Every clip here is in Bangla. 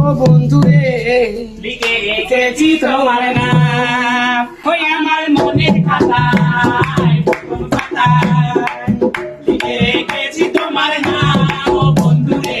ও বন্ধু রে লিখেছি তোমার নাম। ওই আমার মনে খাতায় খাতায়। লিখেছি তোমার নাম, ও বন্ধু রে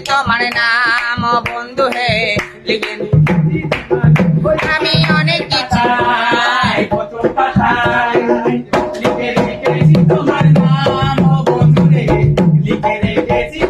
তোমার নাম বন্ধু হে লিখেন। আমি অনেক কিছু তোমার নাম বন্ধু হে লিখে রেখেছি